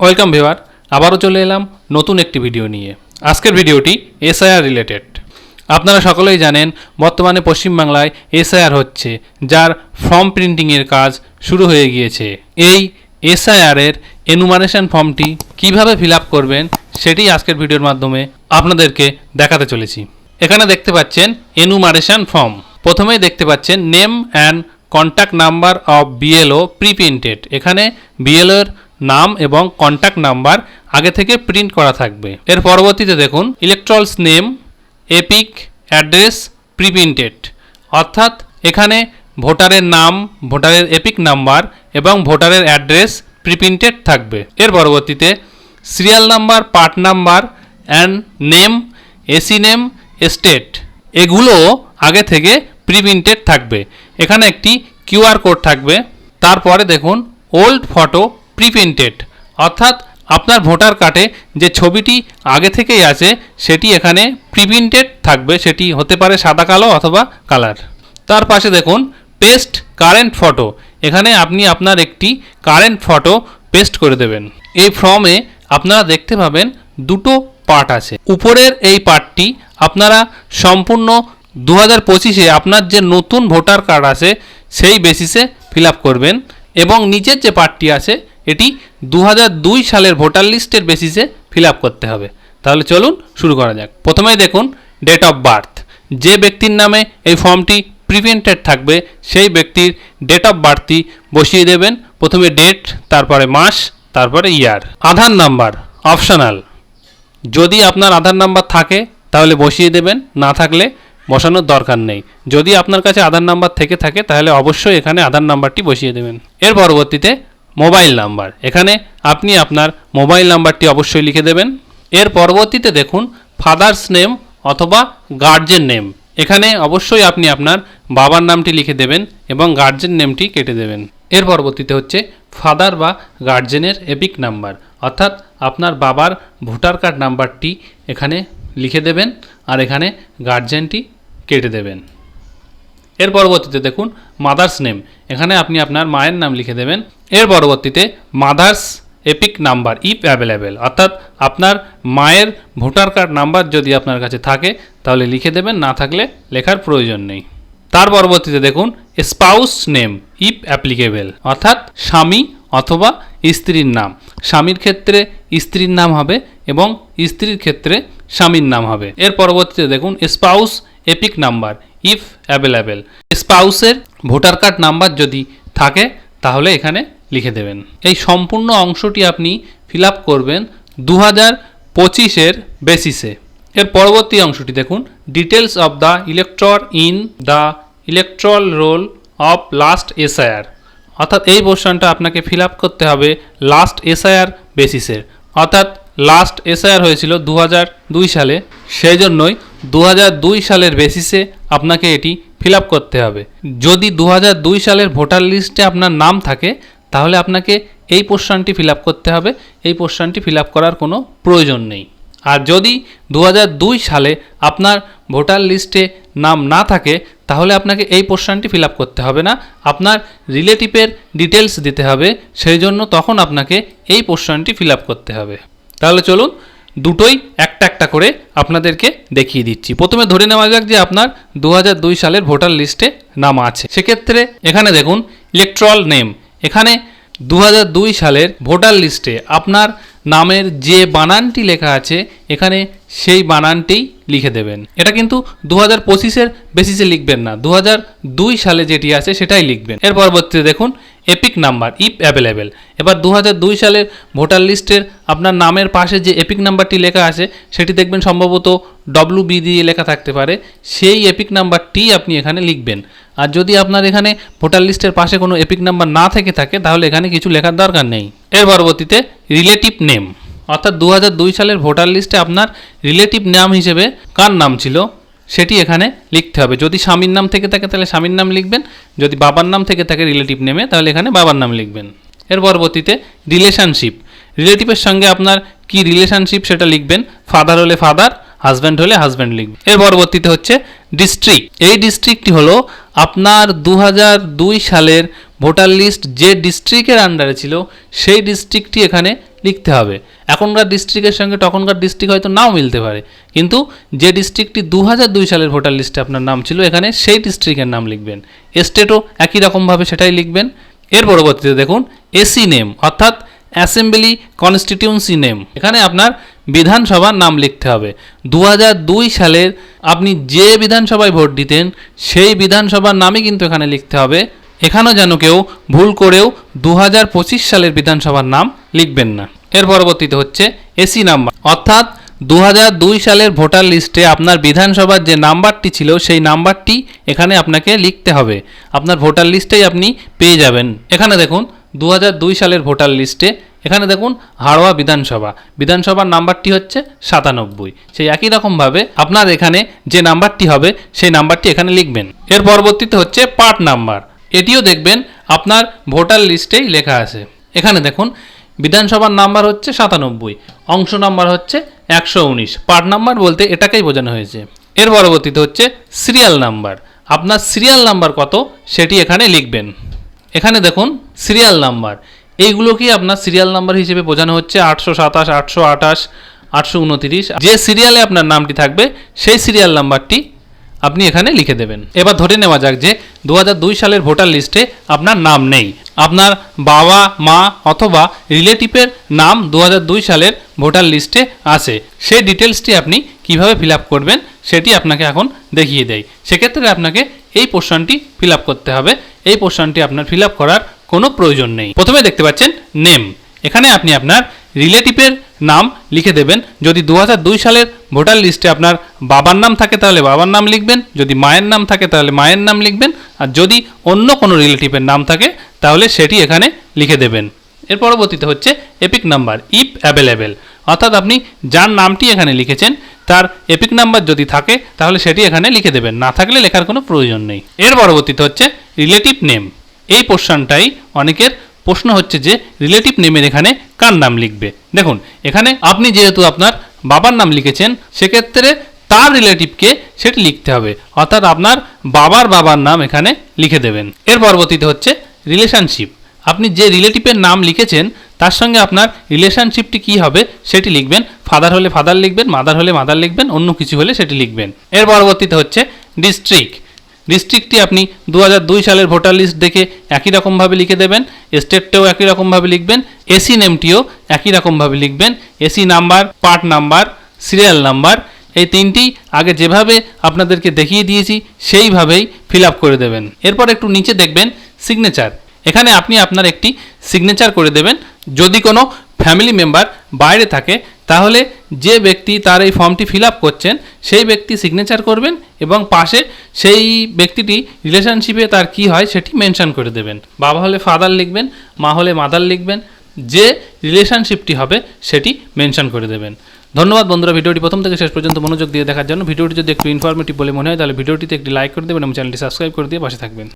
Welcome ভিওয়ার আবারও চলে এলাম নতুন একটি ভিডিও নিয়ে। আজকের ভিডিওটি এসআইআর রিলেটেড। আপনারা সকলেই জানেন, বর্তমানে পশ্চিমবাংলায় এসআইআর হচ্ছে, যার ফর্ম প্রিন্টিংয়ের কাজ শুরু হয়ে গিয়েছে। এই এসআইআরের এনুমারেশন ফর্মটি কীভাবে ফিল আপ করবেন, সেটি আজকের ভিডিওর মাধ্যমে আপনাদেরকে দেখাতে চলেছি। এখানে দেখতে পাচ্ছেন এনুমারেশন ফর্ম। প্রথমেই দেখতে পাচ্ছেন name and contact number of BLO pre printed এখানে বিএলওর নাম এবং কন্ট্যাক্ট নাম্বার আগে থেকে প্রিন্ট করা থাকবে। এর পরবর্তীতে দেখুন elector's name EPIC address pre printed অর্থাৎ এখানে ভোটারের নাম, ভোটারের এপিক নাম্বার এবং ভোটারের অ্যাড্রেস প্রিপ্রিন্টেড থাকবে। এর পরবর্তীতে serial number part number and name AC name state এগুলো আগে থেকে প্রিপ্রিন্টেড থাকবে। এখানে একটি কিউআর কোড থাকবে। তারপরে দেখুন ওল্ড ফটো প্রিপ্রিন্টেড অর্থাৎ আপনার ভোটার কার্ডে যে ছবিটি আগে থেকেই আছে, সেটি এখানে প্রিপ্রিন্টেড থাকবে, সেটি হতে পারে সাদা কালো অথবা কালার। তার পাশে দেখুন পেস্ট কারেন্ট ফটো এখানে আপনি আপনার একটি কারেন্ট ফটো পেস্ট করে দেবেন। এই ফর্মে আপনারা দেখতে পাবেন দুটো পার্ট আছে। উপরের এই পার্টটি আপনারা সম্পূর্ণ দু হাজার পঁচিশে আপনার যে নতুন ভোটার কার্ড আছে, সেই বেসিসে ফিল করবেন এবং নিচের যে পার্টটি আছে এটি দু সালের ভোটার লিস্টের বেসিসে ফিল করতে হবে। তাহলে চলুন শুরু করা যাক। প্রথমেই দেখুন ডেট অফ বার্থ যে ব্যক্তির নামে এই ফর্মটি প্রিভেন্টেড থাকবে, সেই ব্যক্তির ডেট অফ বার্থটি বসিয়ে দেবেন। প্রথমে ডেট তারপরে মাস, তারপরে ইয়ার আধার নাম্বার অপশনাল যদি আপনার আধার নাম্বার থাকে, তাহলে বসিয়ে দেবেন। না থাকলে বসানোর দরকার নেই। যদি আপনার কাছে আধার নাম্বার থেকে থাকে, তাহলে অবশ্যই এখানে আধার নাম্বারটি বসিয়ে দেবেন। এর পরবর্তীতে মোবাইল নাম্বার। এখানে আপনি আপনার মোবাইল নাম্বারটি অবশ্যই লিখে দেবেন। এর পরবর্তীতে দেখুন ফাদার্স নেম অথবা গার্জেন নেম। এখানে অবশ্যই আপনি আপনার বাবার নামটি লিখে দেবেন এবং গার্জেন নেমটি কেটে দেবেন। এর পরবর্তীতে হচ্ছে ফাদার বা গার্জেনের এপিক নাম্বার। অর্থাৎ আপনার বাবার ভোটার কার্ড নাম্বারটি এখানে লিখে দেবেন আর এখানে গার্জেনটি কেটে দেবেন। এর পরবর্তীতে দেখুন মাদার্স নেম। এখানে আপনি আপনার মায়ের নাম লিখে দেবেন এর পরবর্তীতে mother's EPIC number if available. অর্থাৎ আপনার মায়ের ভোটার কার্ড নাম্বার যদি আপনার কাছে থাকে, তাহলে লিখে দেবেন, না থাকলে লেখার প্রয়োজন নেই। তার পরবর্তীতে দেখুন, স্পাউস নেম, ইফ অ্যাপ্লিকেবেল, অর্থাৎ স্বামী অথবা স্ত্রীর নাম। স্বামীর ক্ষেত্রে স্ত্রীর নাম হবে এবং স্ত্রীর ক্ষেত্রে স্বামীর নাম হবে। এর পরবর্তীতে দেখুন, spouse EPIC number, if available. স্পাউসের voter card number যদি থাকে, তাহলে এখানে লিখে দেবেন। এই সম্পূর্ণ অংশটি আপনি ফিল আপ করবেন দু হাজার পঁচিশের বেসিসে এর পরবর্তী অংশটি দেখুন। Details of the elector in the electoral roll of last SIR অর্থাৎ এই পোর্শনটা আপনাকে ফিল আপ করতে হবে লাস্ট এসআইআর বেসিসের অর্থাৎ লাস্ট এসআইআর হয়েছিল দু দুই সালে। সেই জন্যই দু দুই সালের বেসিসে আপনাকে এটি ফিল আপ করতে হবে। যদি দু দুই সালের ভোটার লিস্টে আপনার নাম থাকে তাহলে আপনাকে এই পোর্শনটি ফিল করতে হবে। এই পোর্শনটি ফিল করার কোনো প্রয়োজন নেই। আর যদি দু সালে আপনার ভোটার লিস্টে নাম না থাকে, তাহলে আপনাকে এই পোর্শনটি ফিল করতে হবে না। আপনার রিলেটিভের ডিটেলস দিতে হবে, সেই জন্য তখন আপনাকে এই পোর্শনটি ফিল করতে হবে। তাহলে চলুন দুটোই একটা একটা করে আপনাদেরকে দেখিয়ে দিচ্ছি। প্রথমে ধরে নেওয়া যাক যে আপনার দু সালের ভোটার লিস্টে নাম আছে। সেক্ষেত্রে এখানে দেখুন ইলেকট্রল নেম এখানে দু সালের ভোটার লিস্টে আপনার নামের যে বানানটি লেখা আছে, এখানে সেই বানানটি লিখে দেবেন। এটা কিন্তু দু হাজার পঁচিশের বেসিসে লিখবেন না। দু হাজার দুই সালে যেটি আছে সেটাই লিখবেন। এর পরবর্তীতে দেখুন এপিক নাম্বার ইফ অ্যাভেলেবেল এবার দু দুই সালের ভোটার লিস্টের আপনার নামের পাশে যে এপিক নাম্বারটি লেখা আছে, সেটি দেখবেন সম্ভবত ডব্লু বি দিয়ে লেখা থাকতে পারে। সেই এপিক নাম্বারটি আপনি এখানে লিখবেন। আর যদি আপনার এখানে ভোটার লিস্টের পাশে কোনো এপিক নাম্বার না থেকে থাকে, তাহলে এখানে কিছু লেখার দরকার নেই। এর পরবর্তীতে রিলেটিভ নেম অর্থাৎ দু সালের ভোটার লিস্টে আপনার রিলেটিভ নাম হিসেবে কার নাম ছিল? সেটি এখানে লিখতে হবে। যদি স্বামীর নাম থেকে থাকে, তাহলে স্বামীর নাম লিখবেন। যদি বাবার নাম থেকে থাকে রিলেটিভ নেমে তাহলে এখানে বাবার নাম লিখবেন। এর পরবর্তীতে রিলেশনশিপ রিলেটিভের সঙ্গে আপনার কি রিলেশনশিপ সেটা লিখবেন? ফাদার হলে ফাদার হাজব্যান্ড হলে হাজব্যান্ড লিখবেন। এর পরবর্তীতে হচ্ছে ডিস্ট্রিক্ট এই ডিস্ট্রিক্টটি হলো আপনার দু হাজার দুই সালের ভোটার লিস্ট যে ডিস্ট্রিক্টের আন্ডারে ছিল, সেই ডিস্ট্রিক্টটি এখানে লিখতে হবে। এখনকার ডিস্ট্রিক্টের সঙ্গে তখনকার ডিস্ট্রিক্ট হয়তো নাও মিলতে পারে। কিন্তু যে ডিস্ট্রিক্টটি দু হাজার দুই সালের ভোটার লিস্টে আপনার নাম ছিল, এখানে সেই ডিস্ট্রিক্টের নাম লিখবেন। স্টেটও একই রকমভাবে সেটাই লিখবেন। এর পরবর্তীতে দেখুন এসি নেম অর্থাৎ অ্যাসেম্বলি কনস্টিটিউন্সি নেম এখানে আপনার বিধানসভার নাম লিখতে হবে। দু দুই সালের আপনি যে বিধানসভায় ভোট দিতেন, সেই বিধানসভার নামই কিন্তু এখানে লিখতে হবে এখানেও যেন কেউ ভুল করেও দু সালের বিধানসভার নাম লিখবেন না। এর পরবর্তীতে হচ্ছে এসি নাম্বার অর্থাৎ দু সালের ভোটার লিস্টে আপনার বিধানসভার যে নাম্বারটি ছিল, সেই নাম্বারটি এখানে আপনাকে লিখতে হবে। আপনার ভোটার লিস্টেই আপনি পেয়ে যাবেন। এখানে দেখুন দু দুই সালের ভোটার লিস্টে, এখানে দেখুন, হাড়োয়া বিধানসভা। বিধানসভার নাম্বারটি হচ্ছে সাতানব্বই। সেই একই রকমভাবে আপনার এখানে যে নাম্বারটি হবে, সেই নাম্বারটি এখানে লিখবেন। এর পরবর্তীতে হচ্ছে পার্ট নাম্বার। এটিও দেখবেন আপনার ভোটার লিস্টেই লেখা আছে। এখানে দেখুন, বিধানসভার নাম্বার হচ্ছে সাতানব্বই, অংশ নাম্বার হচ্ছে একশো উনিশ পার্ট নাম্বার বলতে এটাকেই বোঝানো হয়েছে। এর পরবর্তীতে হচ্ছে সিরিয়াল নাম্বার। আপনার সিরিয়াল নাম্বার কত সেটি এখানে লিখবেন। এখানে দেখুন, সিরিয়াল নাম্বার। এইগুলোকেই আপনার সিরিয়াল নাম্বার হিসেবে বোঝানো হচ্ছে? আটশো সাতাশ, আটশো আঠাশ, আটশো উনতিরিশ। যে সিরিয়ালে আপনার নামটি থাকবে, সেই সিরিয়াল নাম্বারটি আপনি এখানে লিখে দেবেন। এবার ধরে নেওয়া যাক যে দু হাজার দুই সালের ভোটার লিস্টে আপনার নাম নেই। আপনার বাবা, মা অথবা রিলেটিভের নাম দু হাজার দুই সালের ভোটার লিস্টে আছে। সেই ডিটেলসটি আপনি কীভাবে ফিল করবেন সেটি আপনাকে এখন দেখিয়ে দেয়। সেক্ষেত্রে আপনাকে এই পোর্শনটি ফিল করতে হবে। এই পোর্শনটি আপনার ফিল করার কোনো প্রয়োজন নেই। প্রথমে দেখতে পাচ্ছেন নেম। এখানে আপনি আপনার রিলেটিভের নাম লিখে দেবেন। যদি দু হাজার দুই সালের ভোটার লিস্টে আপনার বাবার নাম থাকে তাহলে বাবার নাম লিখবেন, যদি মায়ের নাম থাকে তাহলে মায়ের নাম লিখবেন, আর যদি অন্য কোনো রিলেটিভের নাম থাকে তাহলে সেটি এখানে লিখে দেবেন। এর পরবর্তীতে হচ্ছে এপিক নাম্বার ইফ অ্যাভেলেবেল অর্থাৎ আপনি যার নামটি এখানে লিখেছেন, তার এপিক নাম্বার যদি থাকে তাহলে সেটি এখানে লিখে দেবেন। না থাকলে লেখার কোনো প্রয়োজন নেই। এর পরবর্তীতে হচ্ছে রিলেটিভ নেম এই পোর্শনটাই অনেকের প্রশ্ন হচ্ছে যে রিলেটিভ নেমের এখানে কার নাম লিখবে? দেখুন, এখানে আপনি যেহেতু আপনার বাবার নাম লিখেছেন, সেক্ষেত্রে তার রিলেটিভকে সেটি লিখতে হবে। অর্থাৎ আপনার বাবার বাবার নাম এখানে লিখে দেবেন। এর পরবর্তীতে হচ্ছে রিলেশনশিপ আপনি যে রিলেটিভের নাম লিখেছেন, তার সঙ্গে আপনার রিলেশনশিপটি কী হবে সেটি লিখবেন। ফাদার হলে ফাদার লিখবেন মাদার হলে মাদার লিখবেন, অন্য কিছু হলে সেটি লিখবেন। এর পরবর্তীতে হচ্ছে ডিস্ট্রিক্ট ডিস্ট্রিক্টটি আপনি দু হাজার দুই সালের ভোটার লিস্ট দেখে একই রকমভাবে লিখে দেবেন স্টেটটাও একই রকমভাবে লিখবেন এসি নেমটিও একই রকমভাবে লিখবেন AC number part number serial number এই তিনটি আগে যেভাবে আপনাদেরকে দেখিয়ে দিয়েছি সেইভাবেই ফিল করে দেবেন। এরপর একটু নিচে দেখবেন সিগনেচার এখানে আপনি আপনার একটি সিগনেচার করে দেবেন। যদি কোনো ফ্যামিলি মেম্বার বাইরে থাকে, তাহলে যে ব্যক্তি তার এই ফর্মটি ফিল আপ করছেন, সেই ব্যক্তি সিগনেচার করবেন এবং পাশে সেই ব্যক্তিটি রিলেশনশিপে তার কি হয় সেটি মেনশন করে দেবেন। বাবা হলে ফাদার লিখবেন, মা হলে মাদার লিখবেন, যে রিলেশনশিপটি হবে সেটি মেনশন করে দেবেন। ধন্যবাদ বন্ধুরা, ভিডিওটি প্রথম থেকে শেষ পর্যন্ত মনোযোগ দিয়ে দেখার জন্য। ভিডিওটি যদি একটু ইনফরমেটিভ বলে মনে হয়, তাহলে ভিডিওটিতে একটি লাইক করে দেবেন এবং চ্যানেলটি সাবস্ক্রাইব করে দিয়ে পাশে থাকবেন।